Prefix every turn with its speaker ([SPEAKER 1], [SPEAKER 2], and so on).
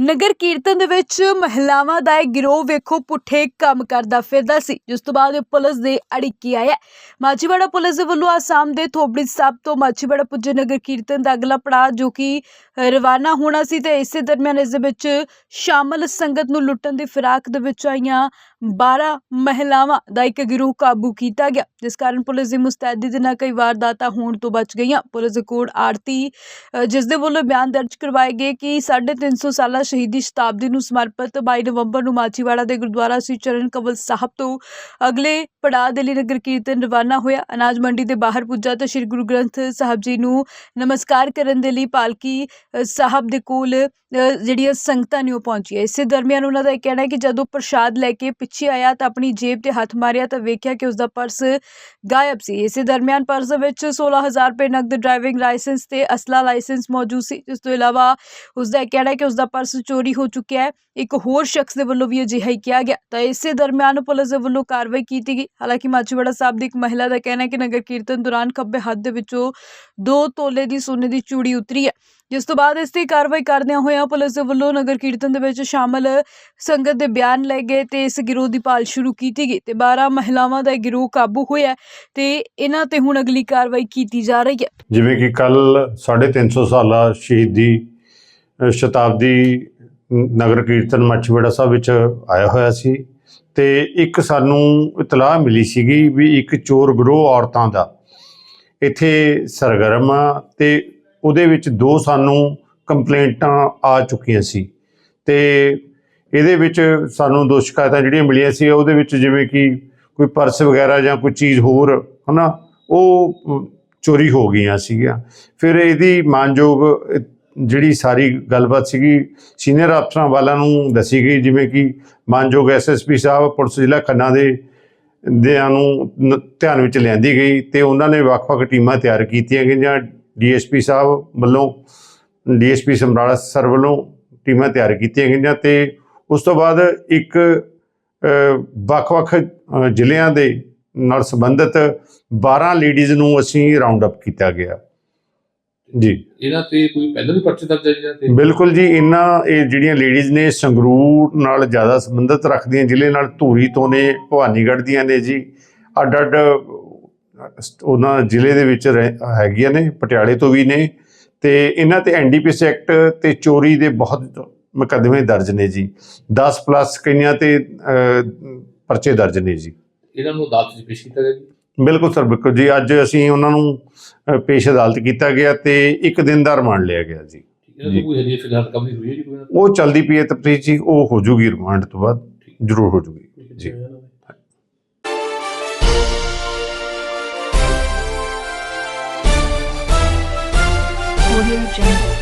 [SPEAKER 1] ਨਗਰ ਕੀਰਤਨ ਦੇ ਵਿੱਚ ਮਹਿਲਾਵਾਂ ਦਾ ਇਹ ਗਿਰੋਹ ਵੇਖੋ ਪੁੱਠੇ ਕੰਮ ਕਰਦਾ ਫਿਰਦਾ ਸੀ, ਜਿਸ ਤੋਂ ਬਾਅਦ ਪੁਲਿਸ ਦੇ ਅੜਿੱਕੀ ਆਇਆ ਮਾਚੀਵਾੜਾ ਪੁਲਿਸ ਦੇ ਵੱਲੋਂ ਆਸਾਮ ਦੇ ਥੋਬੜੀ ਸਾਹਿਬ ਤੋਂ ਮਾਚੀਵਾੜਾ ਪੁੱਜੇ ਨਗਰ ਕੀਰਤਨ ਦਾ ਅਗਲਾ ਪੜਾਅ, ਜੋ ਕਿ ਰਵਾਨਾ ਹੋਣਾ ਸੀ ਤੇ ਇਸੇ ਦਰਮਿਆਨ ਇਸ ਦੇ ਵਿੱਚ ਸ਼ਾਮਲ ਸੰਗਤ ਨੂੰ ਲੁੱਟਣ ਦੀ ਫਿਰਾਕ ਦੇ ਵਿੱਚ ਆਈਆਂ 12 ਮਹਿਲਾਵਾਂ ਦਾ ਇੱਕ ਗਿਰੋਹ ਕਾਬੂ ਕੀਤਾ ਗਿਆ, ਜਿਸ ਕਾਰਨ ਪੁਲਿਸ ਦੀ ਮੁਸਤੈਦੀ ਦੇ ਨਾਲ ਕਈ ਵਾਰਦਾਤਾਂ ਹੋਣ ਤੋਂ ਬਚ ਗਈਆਂ। ਪੁਲਿਸ ਦੇ ਕੋਲ ਆਰਤੀ ਜਿਸ ਦੇ ਵੱਲੋਂ ਬਿਆਨ ਦਰਜ ਕਰਵਾਏ ਗਏ ਕਿ 350 ਸਾਲਾ ਸ਼ਹੀਦੀ ਸ਼ਤਾਬਦੀ ਨੂੰ ਸਮਰਪਿਤ 22 ਨਵੰਬਰ ਨੂੰ ਮਾਚੀਵਾੜਾ ਦੇ ਗੁਰਦੁਆਰਾ ਸ੍ਰੀ ਚਰਨ ਕਮਲ ਸਾਹਿਬ ਤੋਂ ਅਗਲੇ ਪੜਾਅ ਦੇ ਲਈ ਨਗਰ ਕੀਰਤਨ ਰਵਾਨਾ ਹੋਇਆ। ਅਨਾਜ ਮੰਡੀ ਦੇ ਬਾਹਰ ਪੁੱਜਾ ਤਾਂ ਸ੍ਰੀ ਗੁਰੂ ਗ੍ਰੰਥ ਸਾਹਿਬ ਜੀ ਨੂੰ ਨਮਸਕਾਰ ਕਰਨ ਦੇ ਲਈ ਪਾਲਕੀ ਸਾਹਿਬ ਦੇ ਕੋਲ ਜਿਹੜੀਆਂ ਸੰਗਤਾਂ ਨੇ ਉਹ ਪਹੁੰਚੀਆਂ। ਇਸੇ ਦਰਮਿਆਨ ਉਹਨਾਂ ਦਾ ਇਹ ਕਹਿਣਾ ਹੈ ਕਿ ਜਦੋਂ ਪ੍ਰਸ਼ਾਦ ਲੈ ਕੇ ਪਿੱਛੇ ਆਇਆ ਤਾਂ ਆਪਣੀ ਜੇਬ ਤੇ ਹੱਥ ਮਾਰਿਆ ਤਾਂ ਵੇਖਿਆ ਕਿ ਉਸ ਦਾ ਪਰਸ ਗਾਇਬ ਸੀ। ਇਸੇ ਦਰਮਿਆਨ ਪਰਸ ਦੇ ਵਿੱਚ 16000 ਰੁਪਏ ਨਕਦ ਡਰਾਈਵਿੰਗ ਲਾਇਸੈਂਸ ਤੇ ਅਸਲਾ ਲਾਇਸੈਂਸ ਮੌਜੂਦ ਸੀ। ਇਸ ਤੋਂ ਇਲਾਵਾ ਉਸ ਦਾ ਇਹ ਕਹਿਣਾ ਹੈ ਕਿ ਉਸ ਦਾ ਪਰਸ ਚੋਰੀ ਹੋ ਚੁੱਕਿਆ ਹੈ। ਇੱਕ ਹੋਰ ਸ਼ਖਸ ਦੇ ਵੱਲੋਂ ਵੀ ਅਜਿਹਾ ਹੀ ਕਿਹਾ ਗਿਆ। ਤਾਂ ਇਸੇ ਦਰਮਿਆਨ ਪੁਲਿਸ ਦੇ ਵੱਲੋਂ ਕਾਰਵਾਈ ਕੀਤੀ ਗਈ। ਹਾਲਾਂਕਿ ਮਾਚੀਵਾੜਾ ਸਾਹਿਬ ਦੀ ਇੱਕ ਮਹਿਲਾ ਦਾ ਕਹਿਣਾ ਹੈ ਕਿ ਨਗਰ ਕੀਰਤਨ ਦੌਰਾਨ ਖੱਬੇ ਹੱਥ ਦੇ ਵਿੱਚੋਂ 2 ਤੋਲੇ ਦੀ ਸੋਨੇ ਦੀ ਚੂੜੀ ਉਤਰੀ ਹੈ। ਜਿਸ ਤੋਂ ਬਾਅਦ ਇਸ ਦੀ ਕਾਰਵਾਈ ਕਰਦਿਆਂ ਹੋਇਆਂ ਪੁਲਿਸ ਦੇ ਵੱਲੋਂ ਨਗਰ ਕੀਰਤਨ ਦੇ ਵਿੱਚ ਸ਼ਾਮਲ ਸੰਗਤ ਦੇ ਬਿਆਨ ਲਏ ਗਏ ਤੇ ਇਸ ਗਿਰੋਹ ਦੀ ਭਾਲ ਸ਼ੁਰੂ ਕੀਤੀ ਗਈ ਤੇ 12 ਮਹਿਲਾਵਾਂ ਦਾ ਗਿਰੋਹ ਕਾਬੂ ਹੋਇਆ ਤੇ ਇਹਨਾਂ ਤੇ ਹੁਣ ਅਗਲੀ ਕਾਰਵਾਈ ਕੀਤੀ ਜਾ ਰਹੀ ਹੈ।
[SPEAKER 2] ਜਿਵੇਂ ਕਿ ਕੱਲ 350 ਸਾਲਾ ਸ਼ਹੀਦੀ ਸ਼ਤਾਬਦੀ ਨਗਰ ਕੀਰਤਨ ਮੱਛੀਵਾੜਾ ਸਾਹਿਬ ਵਿੱਚ ਆਇਆ ਹੋਇਆ ਸੀ ਤੇ ਇੱਕ ਸਾਨੂੰ ਇਤਲਾਹ ਮਿਲੀ ਸੀਗੀ ਵੀ ਇੱਕ ਚੋਰ ਗਰੋਹ ਔਰਤਾਂ ਦਾ ਇੱਥੇ ਸਰਗਰਮ ਆ ਤੇ ਉਹਦੇ ਵਿੱਚ ਦੋ ਸਾਨੂੰ ਕੰਪਲੇਂਟਾਂ ਆ ਚੁੱਕੀਆਂ ਸੀ ਤੇ ਇਹਦੇ ਵਿੱਚ ਸਾਨੂੰ ਦੋ ਸ਼ਿਕਾਇਤਾਂ ਜਿਹੜੀਆਂ ਮਿਲੀਆਂ ਸੀ ਉਹਦੇ ਵਿੱਚ ਜਿਵੇਂ ਕਿ ਕੋਈ ਪਰਸ ਵਗੈਰਾ ਜਾਂ ਕੋਈ ਚੀਜ਼ ਹੋਰ, ਹਨਾ, ਉਹ ਚੋਰੀ ਹੋ ਗਈਆਂ ਸੀਗੀਆਂ। ਫਿਰ ਇਹਦੀ ਮਾਨਯੋਗ ਜਿਹੜੀ ਸਾਰੀ ਗੱਲਬਾਤ ਸੀਗੀ ਸੀਨੀਅਰ ਅਫਸਰਾਂ ਵਾਲਿਆਂ ਨੂੰ ਦੱਸੀ ਗਈ, ਜਿਵੇਂ ਕਿ ਮਾਨਯੋਗ ਐਸਐਸਪੀ ਸਾਹਿਬ, ਪੁਲਿਸ ਜ਼ਿਲ੍ਹਾ ਖੰਨਾ ਦੇ, ਦਿਆਂ ਨੂੰ ਨ- ਧਿਆਨ ਵਿੱਚ ਲਿਆਂਦੀ ਗਈ ਤੇ ਉਹਨਾਂ ਨੇ ਵੱਖ-ਵੱਖ ਟੀਮਾਂ ਤਿਆਰ ਕੀਤੀਆਂ ਗਈਆਂ। ਡੀਐਸਪੀ ਸਾਹਿਬ ਵੱਲੋਂ ਡੀਐਸਪੀ ਸਮਰਾਲਾ ਸਰ ਵੱਲੋਂ ਟੀਮਾਂ ਤਿਆਰ ਕੀਤੀਆਂ ਗਈਆਂ ਤੇ ਉਸ ਤੋਂ ਬਾਅਦ ਇੱਕ ਵੱਖ-ਵੱਖ ਜ਼ਿਲ੍ਹਿਆਂ ਦੇ ਨਾਲ ਸੰਬੰਧਿਤ 12 ਲੇਡੀਜ਼ ਨੂੰ ਅਸੀਂ ਰਾਉਂਡ ਅਪ ਕੀਤਾ ਗਿਆ। ਜੀ।
[SPEAKER 3] ਇਹਨਾਂ ਤੇ ਕੋਈ ਪਹਿਲਾਂ ਵੀ ਪਰਚੇ ਦਰਜ ਹੈ ਜੀ ਇਹਨਾਂ ਤੇ
[SPEAKER 2] ਬਿਲਕੁਲ ਜੀ ਇਹਨਾਂ ਇਹ ਜਿਹੜੀਆਂ ਲੇਡੀਜ਼ ਨੇ ਸੰਗਰੂਰ ਨਾਲ ਜ਼ਿਆਦਾ ਸੰਬੰਧਿਤ ਰੱਖਦੀਆਂ ਜ਼ਿਲ੍ਹੇ ਨਾਲ ਧੂਰੀ ਤੋਂ ਨੇ ਭਵਾਨੀਗੜ੍ਹ ਦੀਆਂ ਨੇ ਜੀ। ਅੱਡ ਅੱਡ ਉਹਨਾਂ ਜ਼ਿਲ੍ਹੇ ਦੇ ਵਿੱਚ ਰਹਿ- ਹੈਗੀਆਂ ਨੇ ਪਟਿਆਲੇ ਤੋਂ ਵੀ ਨੇ। ਤੇ ਇਹਨਾਂ ਤੇ ਐਨਡੀਪੀਐਸ ਐਕਟ ਤੇ ਚੋਰੀ ਦੇ ਬਹੁਤ ਮੁਕੱਦਮੇ ਦਰਜ ਨੇ ਜੀ। 10 ਪਲੱਸ ਕਈਆਂ ਤੇ ਪਰਚੇ ਦਰਜ ਨੇ ਜੀ।
[SPEAKER 3] ਇਹਨਾਂ ਨੂੰ ਅਦਾਲਤ 'ਚ ਪੇਸ਼ ਕੀਤਾ ਗਿਆ ਜੀ?
[SPEAKER 2] ਬਿਲਕੁਲ ਸਰ ਬਿਲਕੁਲ ਜੀ ਅੱਜ ਅਸੀਂ ਉਹਨਾਂ ਨੂੰ ਪੇਸ਼ ਅਦਾਲਤ ਕੀਤਾ ਗਿਆ ਤੇ ਇੱਕ ਦਿਨ ਦਾ ਰਿਮਾਂਡ ਲਿਆ ਗਿਆ ਜੀ
[SPEAKER 3] ਇਹਨਾਂ
[SPEAKER 2] ਜੀ।
[SPEAKER 3] ਤੋਂ ਕੋਈ ਹਜੇ ਫਿਲਹਾਲ ਰਿਕਵਰੀ ਹੋਈ ਹੈ ਜੀ ਕੋਈ ਇਹਨਾਂ
[SPEAKER 2] ਉਹ ਚਲਦੀ ਪਈ ਹੈ ਤਫਤੀਸ਼ ਜੀ ਉਹ ਹੋ ਜੂਗੀ ਰਿਮਾਂਡ ਤੋਂ ਬਾਅਦ ਜ਼ਰੂਰ ਹੋ ਜੂਗੀ? ਜੀ।
[SPEAKER 1] Audio Jungle.